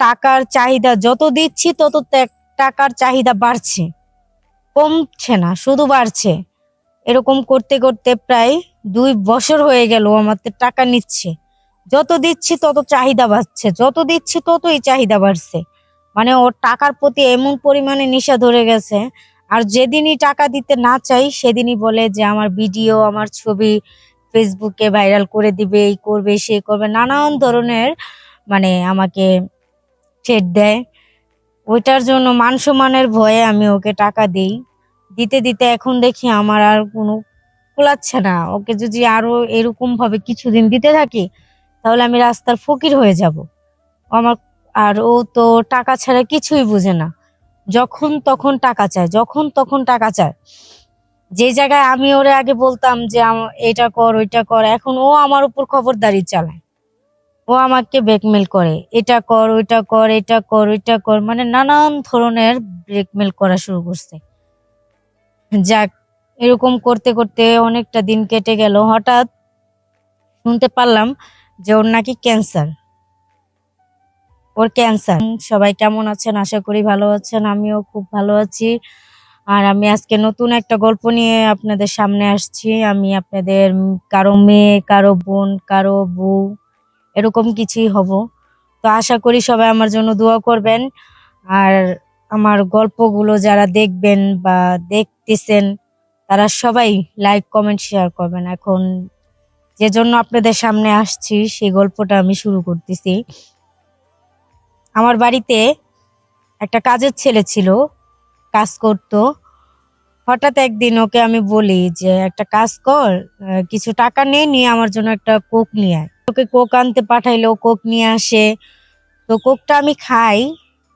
টাকার চাহিদা যত দিচ্ছি, তত টাকার চাহিদা বাড়ছে। কমছে না, শুধু বাড়ছে। এরকম করতে করতে প্রায় দুই বছর হয়ে গেল থেকে টাকা নিচ্ছে। যত দিচ্ছি, তত চাহিদা বাড়ছে। যত দিচ্ছি, ততই চাহিদা বাড়ছে। মানে ওর টাকার প্রতি এমন পরিমাণে নেশা ধরে গেছে। আর যেদিনই টাকা দিতে না চাই, সেদিনই বলে যে আমার ভিডিও, আমার ছবি ফেসবুকে ভাইরাল করে দিবে, এই করবে, সে করবে। নানান ধরনের মানে আমাকে ছেড় দেয়। ওইটার জন্য মান সম্মানের ভয়ে আমি ওকে টাকা দিই। দিতে দিতে এখন দেখি আমার আর কোনো কুলাচ্ছে না। ওকে যদি আরও এরকম ভাবে কিছুদিন দিতে থাকি, তাহলে আমি রাস্তার ফকির হয়ে যাব। আমার, আর ও তো টাকা ছাড়া কিছুই বুঝে না। যখন তখন টাকা চায়, যখন তখন টাকা চায়। যে জায়গায় আমি ওরে আগে বলতাম যে এটা কর, ওইটা কর, এখন ও আমার উপর খবরদারি চালায়। ও আমাকে ব্রেকমেল করে। এটা কর, ওইটা কর, এটা কর, ওইটা কর মানে নানান ধরনের ব্রেকমেল করা শুরু করছে। যাক, এরকম করতে করতে অনেকটা দিন কেটে গেল। হঠাৎ শুনতে পারলাম যে ওর নাকি ক্যান্সার ওর ক্যান্সার সবাই কেমন আছেন? আশা করি ভালো আছেন। আমিও খুব ভালো আছি। আর আমি আজকে নতুন একটা গল্প নিয়ে আপনাদের সামনে আসছি। আমি আপনাদের কারও মেয়ে, কারও বোন, কারও বউ। এরকম কিছুই হব। তো আশা করি সবাই আমার জন্য দোয়া করবেন। আর আমার গল্পগুলো যারা দেখবেন বা দেখতেছেন, তারা সবাই লাইক, কমেন্ট, শেয়ার করবেন। এখন যে জন্য আপনাদের সামনে আসছি, সেই গল্পটা আমি শুরু করতেছি। আমার বাড়িতে একটা কাজের ছেলে ছিল, কাজ করতো। হঠাৎ একদিন ওকে আমি বলি যে, একটা কাজ কর কিছু টাকা নিয়ে নিয়ে আমার জন্য একটা কোক নিয়ে আয়। ওকে কোক আনতে পাঠাইলো, কোক নিয়ে আসে। তো কোকটা আমি খাই,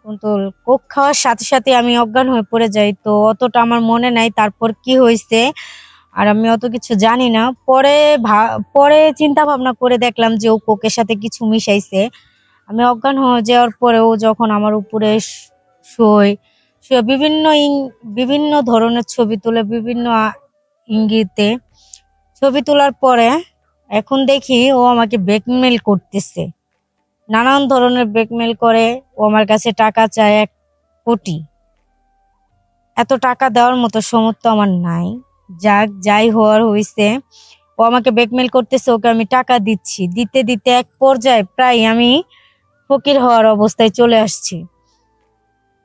কিন্তু কোক খাওয়ার সাথে সাথে আমি অজ্ঞান হয়ে পড়ে যাই। তো অতটা আমার মনে নাই তারপর কি হয়েছে, আর আমি অত কিছু জানি না। পরে পরে চিন্তা ভাবনা করে দেখলাম যে ও কোকের সাথে কিছু মিশাইছে। আমি অজ্ঞান হয়ে যাওয়ার পরেও যখন আমার উপরে শোয় সে বিভিন্ন বিভিন্ন ধরনের ছবি তোলে, বিভিন্ন ইঙ্গিতে। ছবি তোলার পরে এখন দেখি ও আমাকে ব্ল্যাকমেল করতেছে। নানান ধরনের ব্ল্যাকমেল করে, ও আমার কাছে টাকা চায় এক কোটি। এত টাকা দেওয়ার মতো সমর্থ আমার নাই। যাক, যাই হওয়ার হয়েছে ও আমাকে ব্ল্যাকমেল করতেছে, ওকে আমি টাকা দিচ্ছি। দিতে দিতে এক পর্যায়ে প্রায় আমি ফকির হওয়ার অবস্থায় চলে আসছি।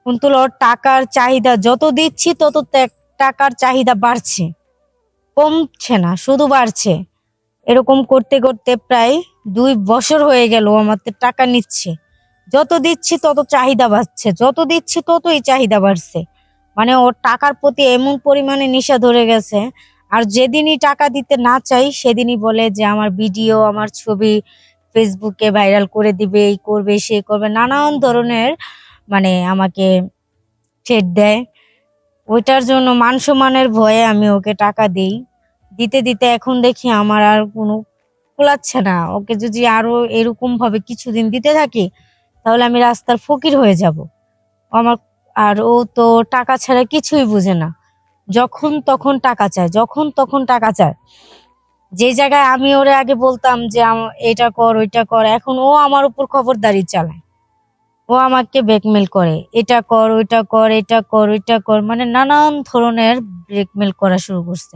কিন্তু ওর টাকার চাহিদা যত দিচ্ছি, তত টাকার চাহিদা বাড়ছে। কমছে না, শুধু বাড়ছে। এরকম করতে করতে প্রায় দুই বছর হয়ে গেল আমার টাকা নিচ্ছে। যত দিচ্ছি তত চাহিদা বাড়ছে। যত দিচ্ছি ততই চাহিদা বাড়ছে। মানে ওর টাকার প্রতি এমন পরিমাণে নেশা ধরে গেছে। আর যেদিনই টাকা দিতে না চাই, সেদিনই বলে যে আমার ভিডিও, আমার ছবি ফেসবুকে ভাইরাল করে দিবে, এই করবে, সে করবে, নানান ধরনের মানে আমাকে ছেড় দেয়। ওইটার জন্য মান সম্মানের ভয়ে আমি ওকে টাকা দিই। দিতে দিতে এখন দেখি আমার আর কোনো কুলাচ্ছে না। ওকে যদি আরও এরকম ভাবে কিছুদিন দিতে থাকি, তাহলে আমি রাস্তার ফকির হয়ে যাব। আমার, আর ও তো টাকা ছাড়া কিছুই বুঝে না। যখন তখন টাকা চায়, যখন তখন টাকা চায়। যে জায়গায় আমি ওরে আগে বলতাম যে এটা কর, ওইটা কর, এখন ও আমার উপর খবরদারি চালায়। ও আমাকে ব্ল্যাকমেল করে, এটা কর, ওইটা কর, এটা কর, ওইটা কর মানে নানান ধরনের ব্ল্যাকমেল করা শুরু করছে।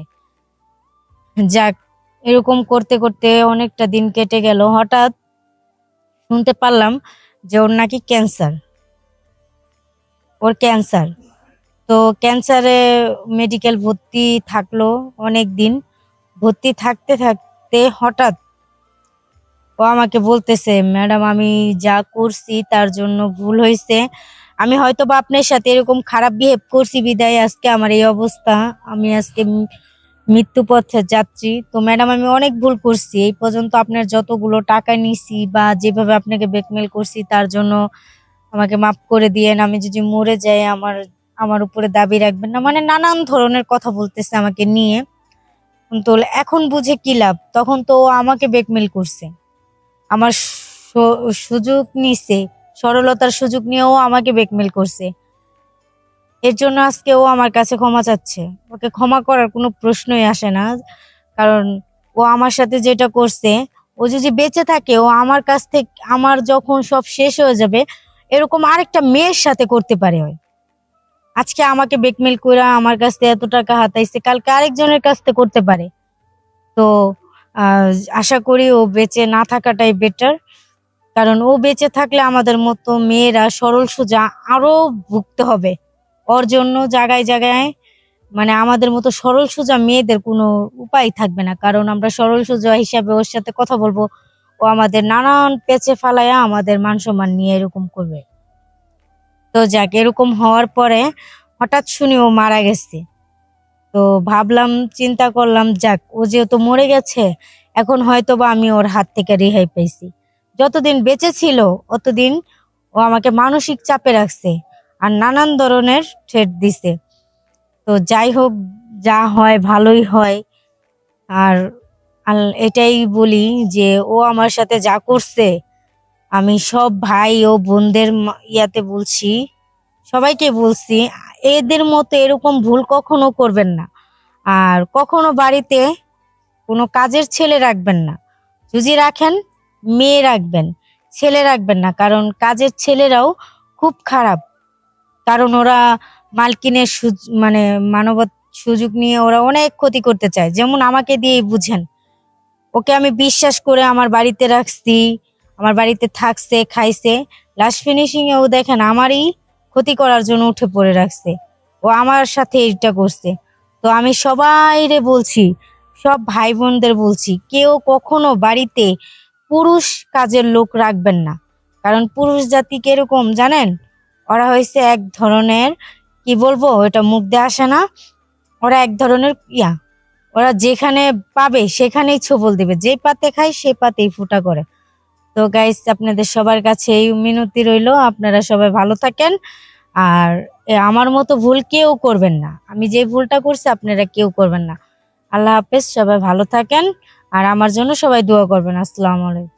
যাক, এরকম করতে করতে অনেকটা দিন কেটে গেল। হঠাৎ শুনতে পারলাম যে ওর নাকি ক্যান্সার। ওর ক্যান্সার। তো ক্যান্সারে মেডিকেল ভর্তি থাকল অনেক দিন ভর্তি থাকতে থাকতে হঠাৎ ও আমাকে বলতেছে, ম্যাডাম, আমি যা করছি তার জন্য ভুল হয়েছে। আমি হয়তো বা আপনার সাথে এরকম খারাপ বিহেভ করছি, বিদায়, আজকে আমার এই অবস্থা। আমি আজকে ম- মৃত্যু পথে যাচ্ছি। তো ম্যাডাম আমি অনেক ভুল করছি। এই পর্যন্ত আপনার যতগুলো টাকা নিছি বা যেভাবে আপনাকে ব্ল্যাকমেল করছি, তার জন্য আমাকে মাফ করে দিয়েন। আমি যদি মরে যাই, আমার আমার উপরে দাবি রাখবেন না। মানে নানান ধরনের কথা বলতেছে আমাকে নিয়ে। তো এখন বুঝে কি লাভ? তখন তো আমাকে ব্ল্যাকমেল করছে। আমার সুযোগ নিছে, সরলতার সুযোগ নিয়েও আমাকে ব্ল্যাকমেল করছে। এর জন্য আজকে ও আমার কাছে ক্ষমা চাচ্ছে। ওকে ক্ষমা করার কোনো প্রশ্নই আসে না, কারণ ও আমার সাথে যেটা করছে, ও যদি বেঁচে থাকে, ও আমার কাছ থেকে, আমার যখন সব শেষ হয়ে যাবে, এরকম আরেকটা মেয়ের সাথে করতে পারে আজকে আমাকে বেকমেল করে আমার কাছ থেকে এত টাকা হাতাইছে, কালকে আরেকজনের কাছ থেকে করতে পারে। তো আশা করি ও বেঁচে না থাকাটাই বেটার কারণ ও বেঁচে থাকলে আমাদের মতো মেয়েরা সরল সোজা আরও ভুগতে হবে। ওর জন্য জায়গায় জায়গায় মানে আমাদের মতো সরল সোজা মেয়েদের কোনো উপায় থাকবে না। কারণ আমরা সরল সোজা হিসাবে ওর সাথে কথা বলব। ও আমাদের নানান পেঁচে ফালাইয়া আমাদের মান সম্মান নিয়ে এরকম করবে। তো যাক, এরকম হওয়ার পরে হঠাৎ শুনি ও মারা গেছে। তো ভাবলাম, চিন্তা করলাম, যাক, ও যেহেতু মরে গেছে, এখন হয়তো বা আমি ওর হাত থেকে রেহাই পেয়েছি যতদিন বেঁচে ছিল, অতদিন ও আমাকে মানসিক চাপে রাখছে। আর নানান ধরনের থ্রেট দিছে। তো যাই হোক, যা হয় ভালোই হয়। আর এটাই বলি যে ও আমার সাথে যা করছে, আমি সব ভাই ও বোনদের ইয়াতে বলছি, সবাইকে বলছি, এদের মতো এরকম ভুল কখনো করবেন না। আর কখনো বাড়িতে কোনো কাজের ছেলে রাখবেন না। যদি রাখেন, মেয়ে রাখবেন, ছেলে রাখবেন না। কারণ কাজের ছেলেরাও খুব খারাপ। কারণ ওরা মালকিনের মানে মানবত সুযোগ নিয়ে ওরা অনেক ক্ষতি করতে চায়। যেমন আমাকে দিয়েই বুঝেন। ওকে আমি বিশ্বাস করে আমার বাড়িতে রাখছি, আমার বাড়িতে থাকছে, খাইছে। লাস্ট ফিনিশিং এ ও দেখেন আমারই ক্ষতি করার জন্য উঠে পড়ে রাখছে। ও আমার সাথে এটা করছে। তো আমি সবাই রে বলছি, সব ভাই বোনদের বলছি, কেউ কখনো বাড়িতে পুরুষ কাজের লোক রাখবেন না। কারণ পুরুষ জাতি কীরকম জানেন? ওরা হয়েছে এক ধরনের, কি বলব, এটা মুখ দিয়ে আসে না। ওরা এক ধরনের, ইয়া, ওরা যেখানে পাবে সেখানেই ছবল দিবে। যে পাতে খায় সে পাতেই ফুটা করে। তো গাইস আপনাদের সবার কাছে এই মিনতি রইল। আপনারা সবাই ভালো থাকেন। আর আমার মতো ভুল কেউ করবেন না। আমি যে ভুলটা করছি, আপনারা কেউ করবেন না। আল্লাহ হাফেজ, সবাই ভালো থাকেন। আর আমার জন্য সবাই দোয়া করবেন। আসসালামু আলাইকুম।